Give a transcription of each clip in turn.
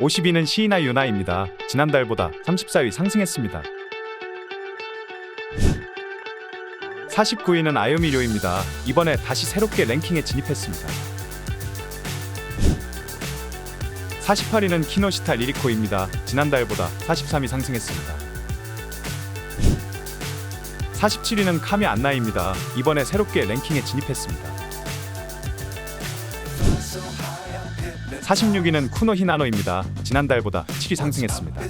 52는 시이나 유나입니다. 지난달보다 34위 상승했습니다. 49위는 아요미료입니다. 이번에 다시 새롭게 랭킹에 진입했습니다. 48위는 키노시타 리리코입니다. 지난달보다 43위 상승했습니다. 47위는 카미 안나입니다. 이번에 새롭게 랭킹에 진입했습니다. 46위는 쿠노 히나노입니다. 지난달보다 7위 상승했습니다.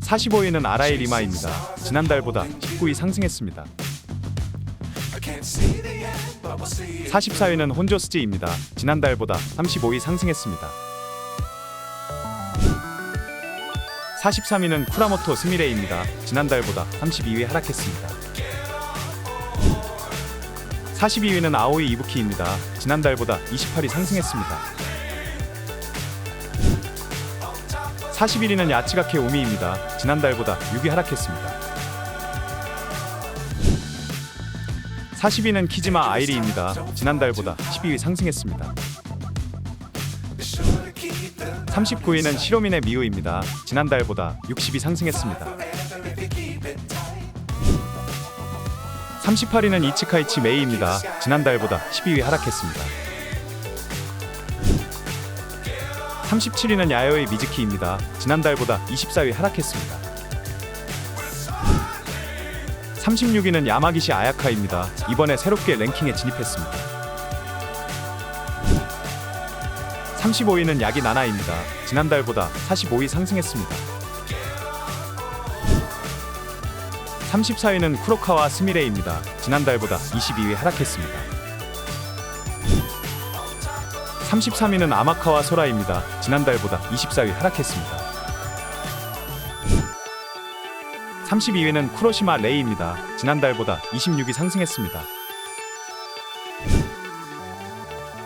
45위는 아라이 리마입니다. 지난달보다 19위 상승했습니다. 44위는 혼조스지입니다. 지난달보다 35위 상승했습니다. 43위는 쿠라모토 스미레이입니다. 지난달보다 32위 하락했습니다. 42위는 아오이 이부키입니다. 지난달보다 28위 상승했습니다. 41위는 야치가케 오미입니다. 지난달보다 6위 하락했습니다. 40위는 키즈마 아이리입니다. 지난달보다 12위 상승했습니다. 39위는 시로민의 미우입니다. 지난달보다 60위 상승했습니다. 38위는 이치카이치 메이입니다. 지난달보다 12위 하락했습니다. 37위는 야요이 미즈키입니다. 지난달보다 24위 하락했습니다. 36위는 야마기시 아야카입니다. 이번에 새롭게 랭킹에 진입했습니다. 35위는 야기 나나입니다. 지난달보다 45위 상승했습니다. 34위는 쿠로카와 스미레입니다. 지난달보다 22위 하락했습니다. 33위는 아마카와 소라입니다. 지난달보다 24위 하락했습니다. 32위는 쿠로시마 레이입니다. 지난달보다 26위 상승했습니다.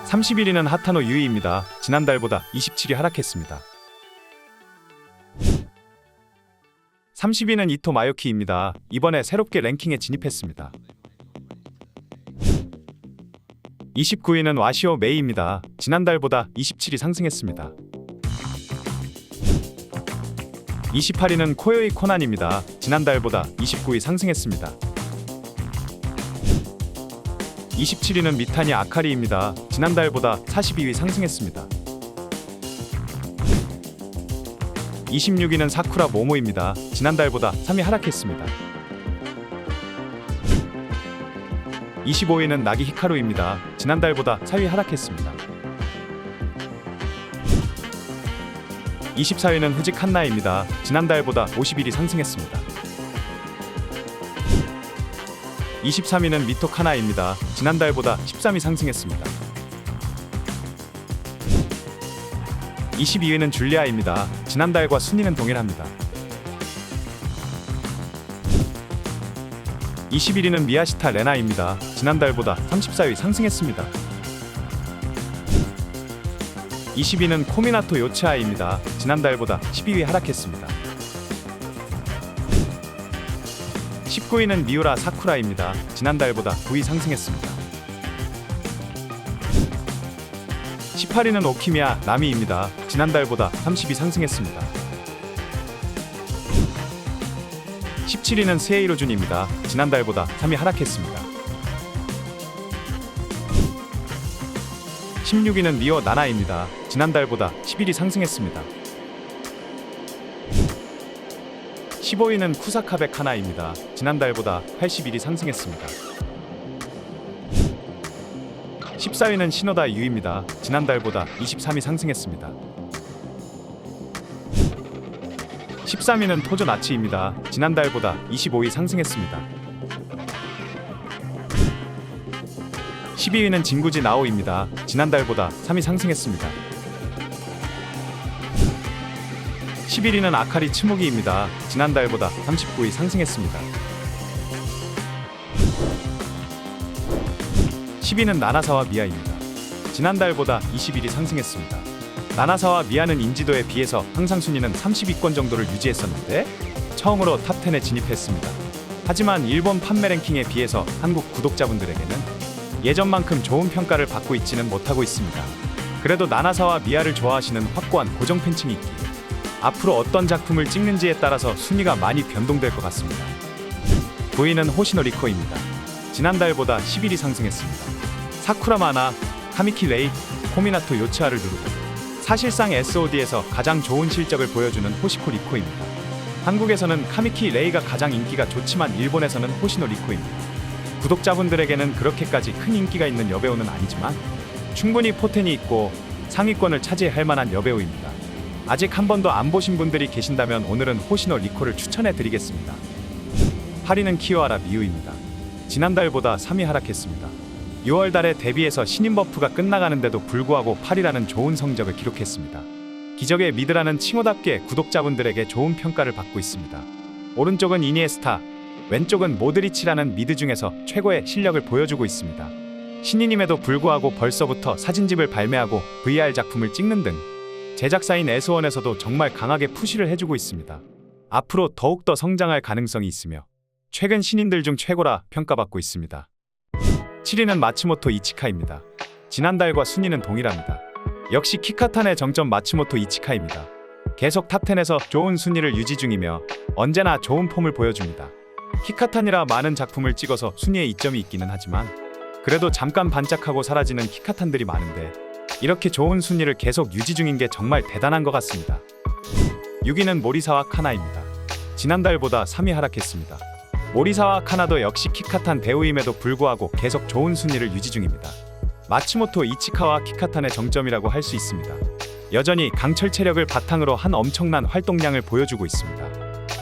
31위는 하타노 유이입니다. 지난달보다 27위 하락했습니다. 30위는 이토 마요키입니다. 이번에 새롭게 랭킹에 진입했습니다. 29위는 와시오 메이입니다. 지난달보다 27위 상승했습니다. 28위는 코요이 코난입니다. 지난달보다 29위 상승했습니다. 27위는 미타니 아카리입니다. 지난달보다 42위 상승했습니다. 26위는 사쿠라 모모입니다. 지난달보다 3위 하락했습니다. 25위는 나기 히카루입니다. 지난달보다 4위 하락했습니다. 24위는 후지 칸나입니다. 지난달보다 51위 상승했습니다. 23위는 미토 카나입니다. 지난달보다 13위 상승했습니다. 22위는 줄리아입니다. 지난달과 순위는 동일합니다. 21위는 미야시타 레나입니다. 지난달보다 34위 상승했습니다. 20위는 코미나토 요츠아입니다. 지난달보다 12위 하락했습니다. 19위는 미우라 사쿠라입니다. 지난달보다 9위 상승했습니다. 18위는 오키미야 나미입니다. 지난달보다 30위 상승했습니다. 17위는 스에이로준입니다. 지난달보다 3위 하락했습니다. 16위는 미어 나나입니다. 지난달보다 11위 상승했습니다. 15위는 쿠사카베 카나입니다. 지난달보다 81위 상승했습니다. 14위는 시노다 유입니다. 지난달보다 23위 상승했습니다. 13위는 토조 나치입니다. 지난달보다 25위 상승했습니다. 12위는 진구지 나오입니다. 지난달보다 3위 상승했습니다. 11위는 아카리 츠무기입니다. 지난달보다 39위 상승했습니다. 10위는 나나사와 미아입니다. 지난달보다 21위 상승했습니다. 나나사와 미아는 인지도에 비해서 항상 순위는 30위권 정도를 유지했었는데 처음으로 탑10에 진입했습니다. 하지만 일본 판매 랭킹에 비해서 한국 구독자분들에게는 예전만큼 좋은 평가를 받고 있지는 못하고 있습니다. 그래도 나나사와 미아를 좋아하시는 확고한 고정 팬층이 있기에 앞으로 어떤 작품을 찍는지에 따라서 순위가 많이 변동될 것 같습니다. 9위는 호시노 리코입니다. 지난달보다 11위 상승했습니다. 사쿠라 마나, 카미키 레이, 코미나토 요츠하를 누르고 사실상 SOD에서 가장 좋은 실적을 보여주는 호시코 리코입니다. 한국에서는 카미키 레이가 가장 인기가 좋지만 일본에서는 호시노 리코입니다. 구독자분들에게는 그렇게까지 큰 인기가 있는 여배우는 아니지만 충분히 포텐이 있고 상위권을 차지할 만한 여배우입니다. 아직 한 번도 안 보신 분들이 계신다면 오늘은 호시노 리코를 추천해 드리겠습니다. 8위는 키오하라 미우입니다. 지난달보다 3위 하락했습니다. 6월 달에 데뷔해서 신인 버프가 끝나가는데도 불구하고 8위라는 좋은 성적을 기록했습니다. 기적의 미드라는 칭호답게 구독자분들에게 좋은 평가를 받고 있습니다. 오른쪽은 이니에스타, 왼쪽은 모드리치라는 미드 중에서 최고의 실력을 보여주고 있습니다. 신인임에도 불구하고 벌써부터 사진집을 발매하고 VR 작품을 찍는 등 제작사인 에스원에서도 정말 강하게 푸시를 해주고 있습니다. 앞으로 더욱더 성장할 가능성이 있으며 최근 신인들 중 최고라 평가받고 있습니다. 7위는 마츠모토 이치카입니다. 지난달과 순위는 동일합니다. 역시 키카탄의 정점 마츠모토 이치카입니다. 계속 탑10에서 좋은 순위를 유지 중이며 언제나 좋은 폼을 보여줍니다. 키카탄이라 많은 작품을 찍어서 순위에 이점이 있기는 하지만 그래도 잠깐 반짝하고 사라지는 키카탄들이 많은데 이렇게 좋은 순위를 계속 유지 중인 게 정말 대단한 것 같습니다. 6위는 모리사와 카나입니다. 지난달보다 3위 하락했습니다. 모리사와 카나도 역시 키카탄 배우임에도 불구하고 계속 좋은 순위를 유지 중입니다. 마츠모토 이치카와 키카탄의 정점이라고 할 수 있습니다. 여전히 강철 체력을 바탕으로 한 엄청난 활동량을 보여주고 있습니다.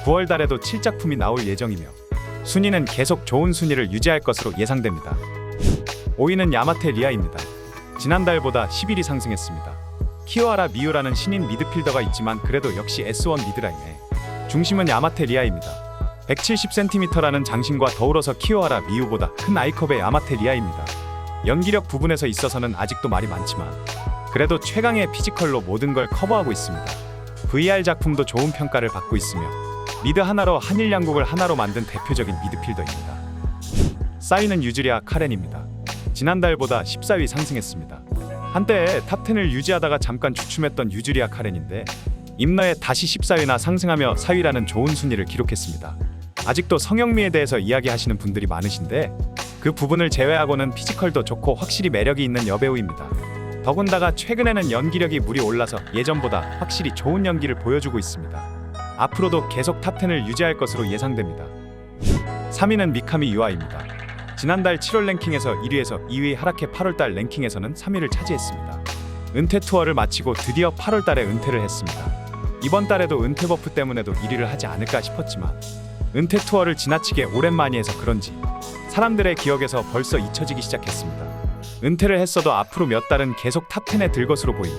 9월 달에도 7작품이 나올 예정이며 순위는 계속 좋은 순위를 유지할 것으로 예상됩니다. 5위는 야마테 리아입니다. 지난달보다 11위 상승했습니다. 키오하라 미우라는 신인 미드필더가 있지만 그래도 역시 S1 미드라인에 중심은 야마테 리아입니다. 170cm라는 장신과 더불어서 키오하라 미우보다 큰 아이컵의 야마테 리아입니다. 연기력 부분에서 있어서는 아직도 말이 많지만 그래도 최강의 피지컬로 모든 걸 커버하고 있습니다. VR 작품도 좋은 평가를 받고 있으며 미드 하나로 한일 양국을 하나로 만든 대표적인 미드필더입니다. 사이는 유즈리아 카렌입니다. 지난달보다 14위 상승했습니다. 한때 탑10을 유지하다가 잠깐 주춤했던 유즈리아 카렌인데 임나에 다시 14위나 상승하며 4위라는 좋은 순위를 기록했습니다. 아직도 성형미에 대해서 이야기하시는 분들이 많으신데 그 부분을 제외하고는 피지컬도 좋고 확실히 매력이 있는 여배우입니다. 더군다나 최근에는 연기력이 물이 올라서 예전보다 확실히 좋은 연기를 보여주고 있습니다. 앞으로도 계속 탑10을 유지할 것으로 예상됩니다. 3위는 미카미 유아입니다. 지난달 7월 랭킹에서 1위에서 2위 하락해 8월달 랭킹에서는 3위를 차지했습니다. 은퇴 투어를 마치고 드디어 8월달에 은퇴를 했습니다. 이번 달에도 은퇴 버프 때문에도 1위를 하지 않을까 싶었지만 은퇴 투어를 지나치게 오랜만에 해서 그런지 사람들의 기억에서 벌써 잊혀지기 시작했습니다. 은퇴를 했어도 앞으로 몇 달은 계속 탑10에 들 것으로 보이며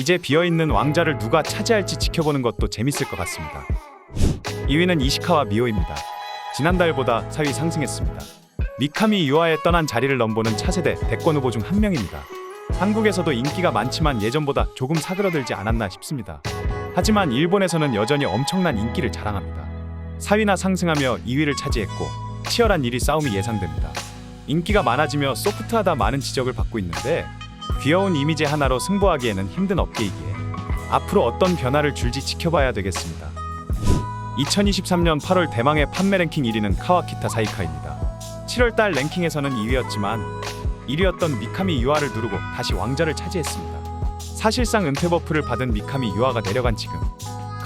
이제 비어있는 왕자를 누가 차지할지 지켜보는 것도 재밌을 것 같습니다. 2위는 이시카와 미오입니다. 지난달보다 4위 상승했습니다. 미카미 유아에 떠난 자리를 넘보는 차세대 대권 후보 중 한 명입니다. 한국에서도 인기가 많지만 예전보다 조금 사그러들지 않았나 싶습니다. 하지만 일본에서는 여전히 엄청난 인기를 자랑합니다. 4위나 상승하며 2위를 차지했고 치열한 1위 싸움이 예상됩니다. 인기가 많아지며 소프트하다 많은 지적을 받고 있는데 귀여운 이미지 하나로 승부하기에는 힘든 업계이기에 앞으로 어떤 변화를 줄지 지켜봐야 되겠습니다. 2023년 8월 대망의 판매 랭킹 1위는 카와키타 사이카입니다. 7월 달 랭킹에서는 2위였지만 1위였던 미카미 유아를 누르고 다시 왕자를 차지했습니다. 사실상 은퇴 버프를 받은 미카미 유아가 내려간 지금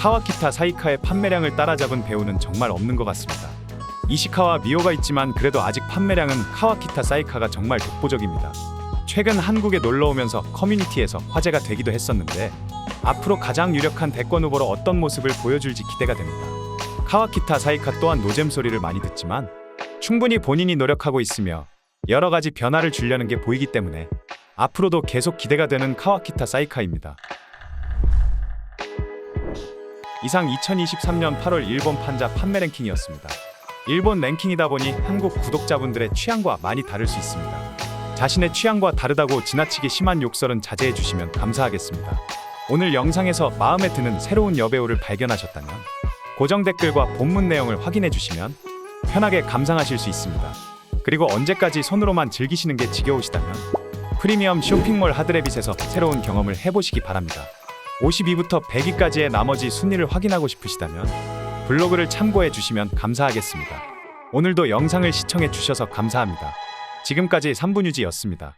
카와키타 사이카의 판매량을 따라잡은 배우는 정말 없는 것 같습니다. 이시카와 미오가 있지만 그래도 아직 판매량은 카와키타 사이카가 정말 독보적입니다. 최근 한국에 놀러 오면서 커뮤니티에서 화제가 되기도 했었는데 앞으로 가장 유력한 대권 후보로 어떤 모습을 보여줄지 기대가 됩니다. 카와키타 사이카 또한 노잼 소리를 많이 듣지만 충분히 본인이 노력하고 있으며 여러 가지 변화를 주려는 게 보이기 때문에 앞으로도 계속 기대가 되는 카와키타 사이카입니다. 이상 2023년 8월 일본 판자 판매 랭킹이었습니다. 일본 랭킹이다 보니 한국 구독자분들의 취향과 많이 다를 수 있습니다. 자신의 취향과 다르다고 지나치게 심한 욕설은 자제해 주시면 감사하겠습니다. 오늘 영상에서 마음에 드는 새로운 여배우를 발견하셨다면 고정 댓글과 본문 내용을 확인해 주시면 편하게 감상하실 수 있습니다. 그리고 언제까지 손으로만 즐기시는 게 지겨우시다면 프리미엄 쇼핑몰 하드레빗에서 새로운 경험을 해보시기 바랍니다. 52부터 100위까지의 나머지 순위를 확인하고 싶으시다면 블로그를 참고해 주시면 감사하겠습니다. 오늘도 영상을 시청해 주셔서 감사합니다. 지금까지 3분 유지였습니다.